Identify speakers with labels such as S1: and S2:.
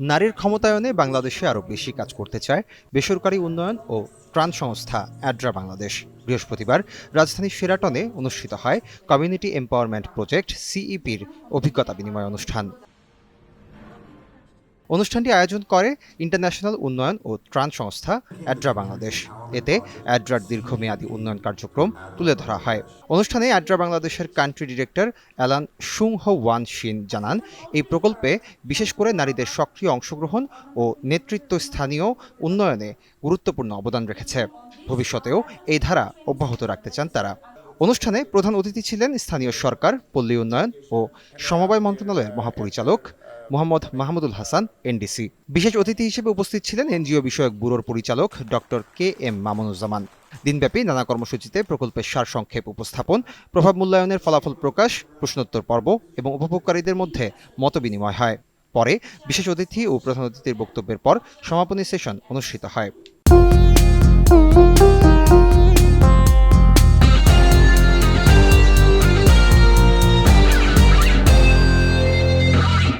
S1: নারীর ক্ষমতায়নে বাংলাদেশে আরও বেশি কাজ করতে চায় বেসরকারি উন্নয়ন ও ত্রাণ সংস্থা অ্যাড্রা বাংলাদেশ। বৃহস্পতিবার রাজধানীর সেরাটনে অনুষ্ঠিত হয় কমিউনিটি এম্পাওয়ারমেন্ট প্রজেক্ট, সিইপির অভিজ্ঞতা বিনিময় অনুষ্ঠান। অনুষ্ঠানটি আয়োজন করে ইন্টারন্যাশনাল উন্নয়ন ও ত্রাণ সংস্থা অ্যাড্রা বাংলাদেশ। এতে অ্যাড্রার দীর্ঘমেয়াদী উন্নয়ন কার্যক্রম তুলে ধরা হয়। অনুষ্ঠানে অ্যাড্রা বাংলাদেশের কান্ট্রি ডিরেক্টর অ্যালান সুংহ ওয়ান শিন জানান, এই প্রকল্পে বিশেষ করে নারীদের সক্রিয় অংশগ্রহণ ও নেতৃত্ব স্থানীয় উন্নয়নে গুরুত্বপূর্ণ অবদান রেখেছে। ভবিষ্যতেও এই ধারা অব্যাহত রাখতে চান তারা। অনুষ্ঠানে প্রধান অতিথি ছিলেন স্থানীয় সরকার, পল্লী উন্নয়ন ও সমবায় মন্ত্রণালয়ের মহাপরিচালক মোহাম্মদ মাহমুদুল হাসান, এনডিসি। বিশেষ অতিথি হিসেবে উপস্থিত ছিলেন এনজিও বিষয়ক ব্যুরোর পরিচালক ডক্টর কে এম মামুনুজ্জামান। দিনব্যাপী নানা কর্মসূচিতে প্রকল্পের সারসংক্ষেপ উপস্থাপন, প্রভাব মূল্যায়নের ফলাফল প্রকাশ, প্রশ্নোত্তর পর্ব এবং উপভোগকারীদের মধ্যে মতবিনিময় হয়। পরে বিশেষ অতিথি ও প্রধান অতিথির বক্তব্যের পর সমাপনী সেশন অনুষ্ঠিত হয়।